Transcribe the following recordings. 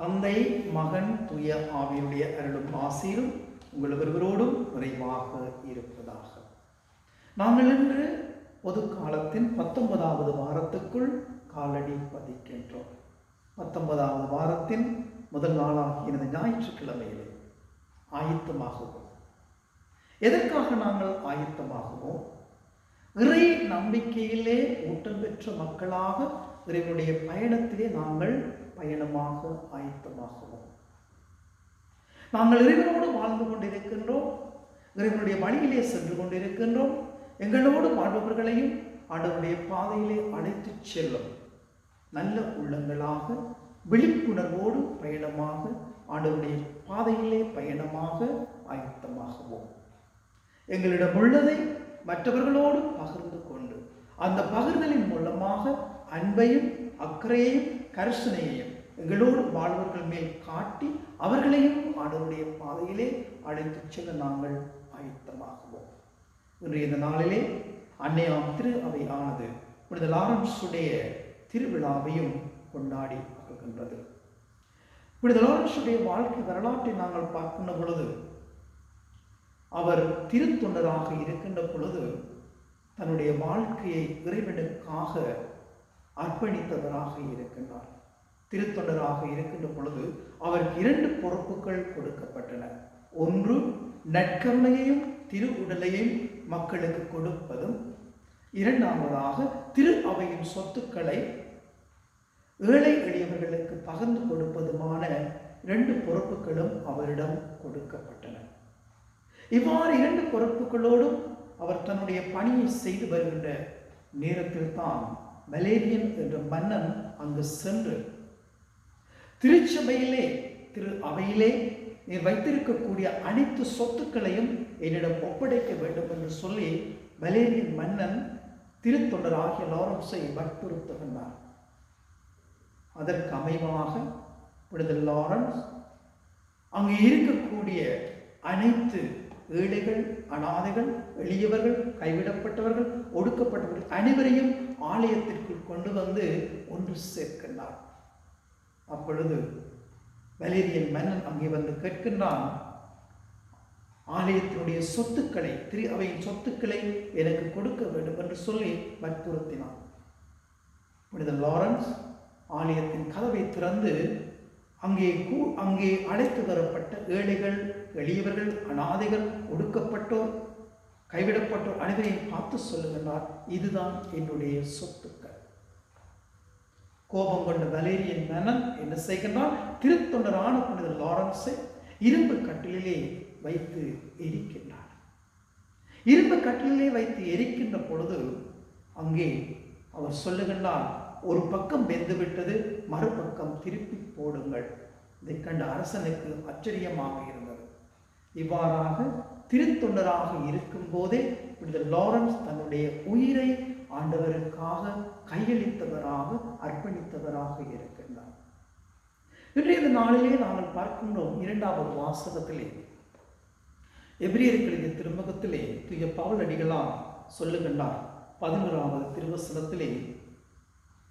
தந்தை மகன் துய ஆவியுடைய அருளும் ஆசீரும் உங்கள் ஒருவரோடும் நிறைவாக இருப்பதாக. நாங்கள் இன்று பொது காலத்தின் பத்தொன்பதாவது வாரத்துக்குள் காலடி பதிக்கின்றோம். பத்தொன்பதாவது வாரத்தின் முதல் நாளாகிய இந்த ஞாயிற்றுக்கிழமையிலே ஆயத்தமாகுவோம். எதற்காக நாங்கள் ஆயத்தமாகுவோம்? இறை நம்பிக்கையிலே ஊட்டம் பெற்ற மக்களாக இறைவனுடைய பயணத்திலே நாங்கள் பயணமாக ஆயத்தமாகுவோம். நாங்கள் இறைவனோடு வாழ்ந்து கொண்டிருக்கின்றோம். இறைவனுடைய வழியிலே சென்று கொண்டிருக்கின்றோம். எங்களோடு வாழ்பவர்களையும் ஆண்டவருடைய பாதையிலே அழைத்து செல்லும். நல்ல உள்ளங்களாக விழிப்புணர்வோடு பயணமாக ஆண்டவருடைய பாதையிலே பயணமாக ஆயத்தமாகவும். எங்களிடம் உள்ளதை மற்றவர்களோடு பகிர்ந்து கொண்டு அந்த பகிர்தலின் மூலமாக அன்பையும் அக்கறையையும் கரிசனையையும் எங்களோடு வாழ்வர்கள் மேல் காட்டி அவர்களையும் ஆண்டவருடைய பாதையிலே அழைத்துச் செல்ல நாங்கள் ஆயத்தமாகுவோம். இன்றைய இந்த நாளிலே அன்னையாம் திரு அவை ஆனது புனித லாரன்ஸுடைய திருவிழாவையும் கொண்டாடி வருகின்றது புனித லாரன்ஸுடைய வாழ்க்கை வரலாற்றை நாங்கள் பார்க்கின்ற பொழுது அவர் திருத்தொண்டராக இருக்கின்ற பொழுது தன்னுடைய வாழ்க்கையை இறைவனுக்காக அர்ப்பணித்தவராக இருக்கின்றார். திருத்தொண்டராக இருக்கின்ற பொழுது அவருக்கு இரண்டு பொறுப்புகள் கொடுக்கப்பட்டன. ஒன்று நற்கருணையையும் திரு உடலையும் மக்களுக்கு கொடுப்பதும். இரண்டாவதாக திரு அவையின் சொத்துக்களை ஏழை எளியவர்களுக்கு பகிர்ந்து கொடுப்பதுமான இரண்டு பொறுப்புகளும் அவரிடம் கொடுக்கப்பட்டன. இவ்வாறு இரண்டு பொறுப்புகளோடும் அவர் தன்னுடைய பணியை செய்து வருகின்ற நேரத்தில் தான் மலேரியன் என்ற மன்னன் அங்கு சென்று திருச்சபையிலே திரு அவையிலே நீர் வைத்திருக்கக்கூடிய அனைத்து சொத்துக்களையும் என்னிடம் ஒப்படைக்க வேண்டும் என்று சொல்லி மலேரியன் மன்னன் திருத்தொண்டர் ஆகிய லாரன்ஸை வற்புறுத்துகின்றார் அதற்கு அமைவாக விடுதல் லாரன்ஸ் அங்கு இருக்கக்கூடிய அனைத்து ஏழைகள் அனாதைகள் எளியவர்கள் கைவிடப்பட்டவர்கள் ஒடுக்கப்பட்டவர்கள் அனைவரையும் ஆலயத்திற்குள் கொண்டு வந்து ஒன்று சேர்க்கின்றார். அப்பொழுது வலேரியன் மன்னன் அங்கே வந்து கேட்கின்றான் ஆலயத்தினுடைய சொத்துக்களை திரு அவையின் சொத்துக்களை எனக்கு கொடுக்க வேண்டும் என்று சொல்லி வற்புறுத்தினான். புனித லாரன்ஸ் ஆலயத்தின் கதவை திறந்து அங்கே கூ அங்கே அழைத்து வரப்பட்ட ஏழைகள் எளியவர்கள் அனாதைகள் ஒடுக்கப்பட்டோர் கைவிடப்பட்டோர் அனைவரையும் பார்த்து சொல்லுகின்றார் இதுதான் என்னுடைய சொத்து. கோபம் கொண்ட வலேரியன் மேனன் என்ன செய்கின்றான்? திருத்தொண்டரான புனித லாரன்ஸை இரும்பு கட்டிலே வைத்து எரிக்கின்றார் இரும்பு கட்டிலே வைத்து எரிக்கின்ற பொழுது அங்கே அவர் சொல்லுகின்றார் ஒரு பக்கம் வெந்துவிட்டது மறுபக்கம் திருப்பி போடுங்கள். இதை கண்ட அரசனுக்கு ஆச்சரியமாக இருந்தது. இவ்வாறாக திருத்தொண்டராக இருக்கும் போதே புனித லாரன்ஸ் தன்னுடைய உயிரை ஆண்டவருக்காக கையளித்தவராக அர்ப்பணித்தவராக இருக்கின்றார். இன்றைய நாளிலே நாங்கள் பார்க்கின்றோம் இரண்டாவது வாசகத்திலே. எபிரியர்களுடைய திருமுகத்திலே தூய பவுல் அடிகளால் சொல்லுகின்றார். பதினோராவது திருவசனத்திலே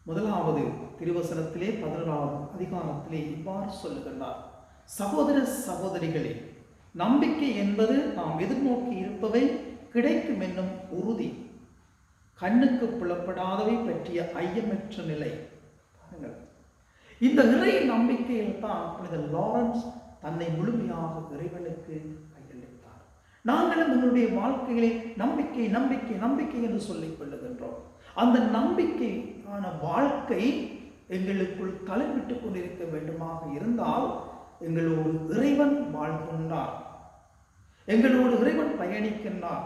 முதலாவது திருவசனத்திலே பதினோராவது அதிகாரத்திலே இவ்வாறு சொல்லுகின்றார். சகோதர சகோதரிகளே நம்பிக்கை என்பது நாம் எதிர்நோக்கி இருப்பவை கிடைக்கும் என்னும் உறுதி. கண்ணுக்கு புலப்படாதவை பற்றிய ஐயமற்ற நிலை. பாருங்கள். இந்த இறை நம்பிக்கையில் தான் புனித லாரன்ஸ் தன்னை முழுமையாக இறைவனுக்கு கையளித்தார். நாங்களும் எங்களுடைய வாழ்க்கையிலே நம்பிக்கை நம்பிக்கை நம்பிக்கை என்று சொல்லிக் கொள்ளுகின்றோம். அந்த நம்பிக்கையான வாழ்க்கை எங்களுக்குள் தலைவிட்டு கொண்டிருக்க வேண்டுமாக இருந்தால் எங்களோடு இறைவன் வாழ்கின்றார். எங்களோடு இறைவன் பயணிக்கின்றார்.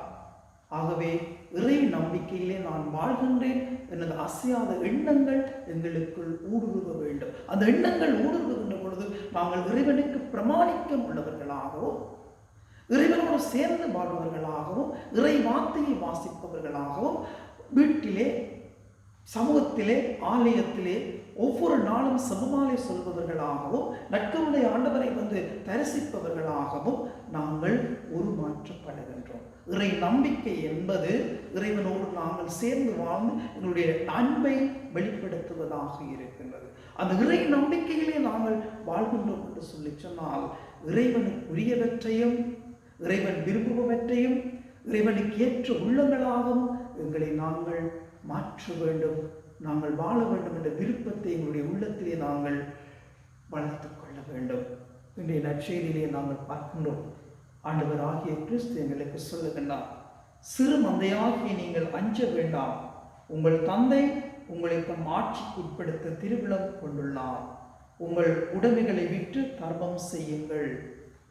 ஆகவே இறை நம்பிக்கையிலே நான் வாழ்கின்றேன் எனது அசையாத எண்ணங்கள் எங்களுக்குள் ஊடுருவ வேண்டும். அந்த எண்ணங்கள் ஊடுருவுகின்ற பொழுது நாங்கள் இறைவனுக்கு பிரமாணிக்கம் உள்ளவர்களாகவும் இறைவனோடு சேர்ந்து வாழ்பவர்களாகவும் இறை வார்த்தையை வாசிப்பவர்களாகவும் வீட்டிலே சமூகத்திலே ஆலயத்திலே ஒவ்வொரு நாளும் சமமாலை சொல்பவர்களாகவும் நட்கருடைய ஆண்டவரை வந்து தரிசிப்பவர்களாகவும் நாங்கள் உருமாற்றப்படுகின்றோம். இறை நம்பிக்கை என்பது இறைவனோடு நாங்கள் சேர்ந்து வாழ்ந்து எங்களுடைய அன்பை வெளிப்படுத்துவதாக இருக்கின்றது. அந்த இறை நம்பிக்கையிலே நாங்கள் வாழ்கின்றோம் என்று சொல்லி சொன்னால் இறைவனுக்குரியவற்றையும் இறைவன் விரும்புபவற்றையும் இறைவனுக்கு ஏற்ற உள்ளங்களாகவும் எங்களை நாங்கள் மாற்ற வேண்டும். நாங்கள் வாழ வேண்டும் என்ற விருப்பத்தை எங்களுடைய உள்ளத்திலே நாங்கள் வளர்த்து கொள்ள வேண்டும். இன்றைய நற்செய்தியிலே நாங்கள் பார்க்கின்றோம். ஆண்டவர் ஆகிய கிறிஸ்து எங்களுக்கு சொல்லுகின்றார் சிறு மந்தையாகிய நீங்கள் அஞ்ச வேண்டாம். உங்கள் தந்தை உங்களை தம் ஆட்சிக்கு உட்படுத்த திருவிழம் கொண்டுள்ளார். உங்கள் உடைமைகளை விற்று தர்மம் செய்யுங்கள்.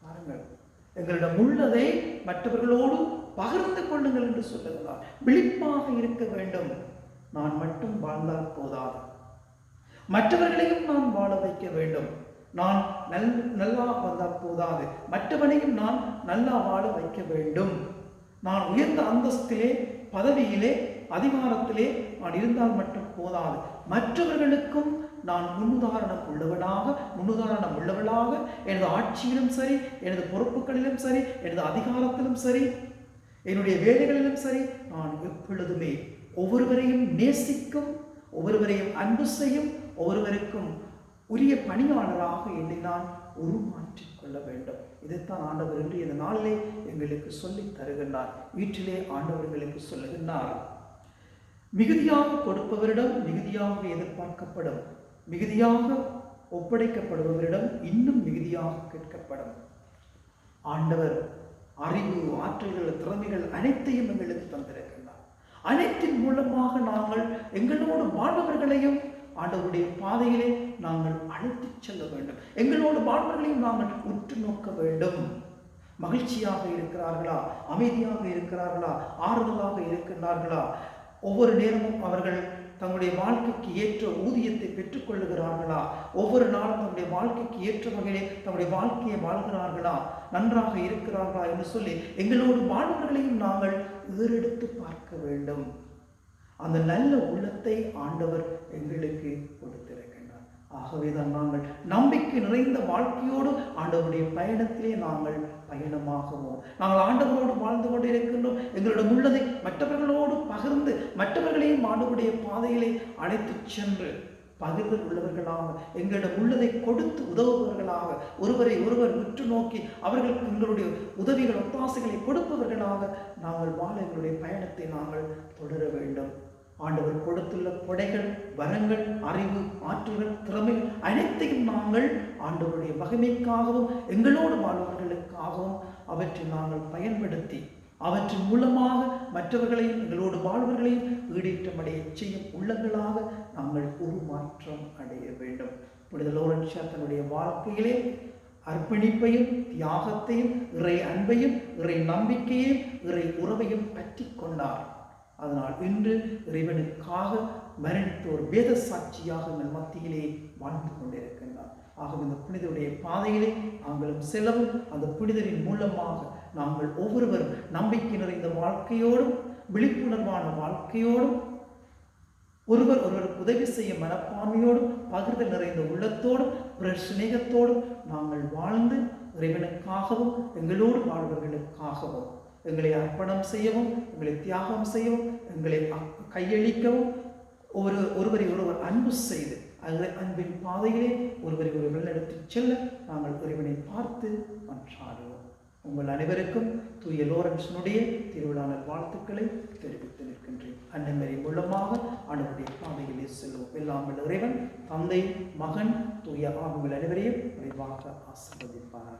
பாருங்கள். எங்களிடம் உள்ளதை மற்றவர்களோடு பகிர்ந்து கொள்ளுங்கள் என்று சொல்லுகிறார். விழிப்பாக இருக்க வேண்டும். நான் மட்டும் வாழ்ந்தால் போதாது. மற்றவர்களையும் நான் வாழ வைக்க வேண்டும். நான் நல் நல்லா வந்தால் போதாது. மற்றவனையும் நான் நல்லா வாழ வைக்க வேண்டும். நான் உயர்ந்த அந்தஸ்திலே பதவியிலே அதிகாரத்திலே நான் இருந்தால் மட்டும் போதாது. மற்றவர்களுக்கும் நான் முன்னுதாரணம் உள்ளவனாக முன்னுதாரணம் உள்ளவளாக எனது ஆட்சியிலும் சரி எனது பொறுப்புகளிலும் சரி எனது அதிகாரத்திலும் சரி என்னுடைய வேலைகளிலும் சரி நான் எப்பொழுதுமே ஒவ்வொருவரையும் நேசிக்கும் ஒவ்வொருவரையும் அன்பு செய்யும் ஒவ்வொருவருக்கும் உரிய பணியாளராக என்னை நான் உருமாற்றிக் கொள்ள வேண்டும். இதைத்தான் ஆண்டவர் என்று இந்த நாளிலே எங்களுக்கு சொல்லித் தருகின்றார். வீட்டிலே ஆண்டவர்களுக்கு சொல்லுகின்றார். மிகுதியாக கொடுப்பவரிடம் மிகுதியாக எதிர்பார்க்கப்படும் மிகுதியாக ஒப்படைக்கப்படுபவரிடம் இன்னும் மிகுதியாக கேட்கப்படும். ஆண்டவர் அறிவு ஆற்றல்கள் திறமைகள் அனைத்தையும் எங்களுக்கு தந்திருக்கிறார். அனைத்தின் மூலமாக நாங்கள் எங்களோடு வாழ்பவர்களையும் ஆண்டவருடைய பாதையிலே நாங்கள் அழைத்துச் செல்ல வேண்டும். எங்களோடு வாழ்வர்களையும் நாங்கள் உற்று நோக்க வேண்டும். மகிழ்ச்சியாக இருக்கிறார்களா? அமைதியாக இருக்கிறார்களா? ஆறுதலாக இருக்கின்றார்களா? ஒவ்வொரு நேரமும் அவர்கள் தங்களுடைய வாழ்க்கைக்கு ஏற்ற ஊதியத்தை பெற்றுக்கொள்ளுகிறார்களா? ஒவ்வொரு நாளும் தங்களுடைய வாழ்க்கைக்கு ஏற்ற வகையிலே தங்களுடைய வாழ்க்கையை வாழ்கிறார்களா? நன்றாக இருக்கிறார்களா என்று சொல்லி எங்களோடு வாழ்வர்களையும் நாங்கள் ஏறெடுத்து பார்க்க வேண்டும். அந்த நல்ல உள்ளத்தை ஆண்டவர் எங்களுக்கு கொடுத்திருக்கின்றார். ஆகவேதான் நாங்கள் நம்பிக்கை நிறைந்த வாழ்க்கையோடு ஆண்டவருடைய பயணத்திலே நாங்கள் பயணமாகவும். நாங்கள் ஆண்டவரோடு வாழ்ந்து கொண்டு இருக்கின்றோம் எங்களிடம் உள்ளதை மற்றவர்களோடு பகிர்ந்து மற்றவர்களையும் ஆண்டவருடைய பாதையிலே அழைத்துச் சென்று பகிர்வில் உள்ளவர்களாக எங்களிடம் உள்ளதை கொடுத்து உதவுபவர்களாக ஒருவரை ஒருவர் உற்று நோக்கி அவர்களுக்கு எங்களுடைய உதவிகள் ஒத்தாசைகளை கொடுப்பவர்களாக நாங்கள் வாழ எங்களுடைய பயணத்தை நாங்கள் தொடர வேண்டும். ஆண்டவர் கொடுத்துள்ள கொடைகள் வரங்கள் அறிவு ஆற்றல்கள் திறமைகள் அனைத்தையும் நாங்கள் ஆண்டவருடைய மகிமைக்காகவும் எங்களோடு வாழ்வர்களுக்காகவும் அவற்றை நாங்கள் பயன்படுத்தி அவற்றின் மூலமாக மற்றவர்களையும் எங்களோடு வாழ்வர்களையும் ஈடேற்றமடைய செய்யும் உள்ளங்களாக நாங்கள் உருமாற்றம் அடைய வேண்டும். புனித லோரன்ஷா தன்னுடைய வாழ்க்கையிலே அர்ப்பணிப்பையும் தியாகத்தையும் இறை அன்பையும் இறை நம்பிக்கையையும் இறை உறவையும் பற்றி கொண்டார். அதனால் இன்று இறைவனுக்காக மரணித்த ஒரு வேத சாட்சியாக எங்கள் மத்தியிலே வாழ்ந்து கொண்டிருக்கின்றார். ஆகவே இந்த புனிதருடைய பாதையிலே நாங்களும் செல்லவும் அந்த புனிதரின் மூலமாக நாங்கள் ஒவ்வொருவரும் நம்பிக்கை நிறைந்த வாழ்க்கையோடும் விழிப்புணர்வான வாழ்க்கையோடும் ஒருவர் ஒருவருக்கு உதவி செய்ய மனப்பான்மையோடும் பகிர்தல் நிறைந்த உள்ளத்தோடும் பிறர் சிநேகத்தோடும் நாங்கள் வாழ்ந்து இறைவனுக்காகவும் எங்களோடு வாழ்வர்களுக்காகவும் எங்களை அர்ப்பணம் செய்யவும் எங்களை தியாகம் செய்யவும் எங்களை கையளிக்கவும் ஒரு ஒருவரை ஒருவர் அன்பு செய்து அது அன்பின் பாதையிலே ஒருவரை ஒருவர் நடத்தி செல்ல நாங்கள் இறைவனை பார்த்து மன்றாடுவோம். உங்கள் அனைவருக்கும் தூய லோரன்ஸினுடைய திருவிழான வாழ்த்துக்களை தெரிவித்து நிற்கின்றேன். அன்னமரி மூலமாக அனுடைய பாதையிலே செல்வோம். எல்லாம் இறைவன் தந்தை மகன் தூய ஆகுங்கள் அனைவரையும் விரைவாக ஆசிர்வதிப்பார்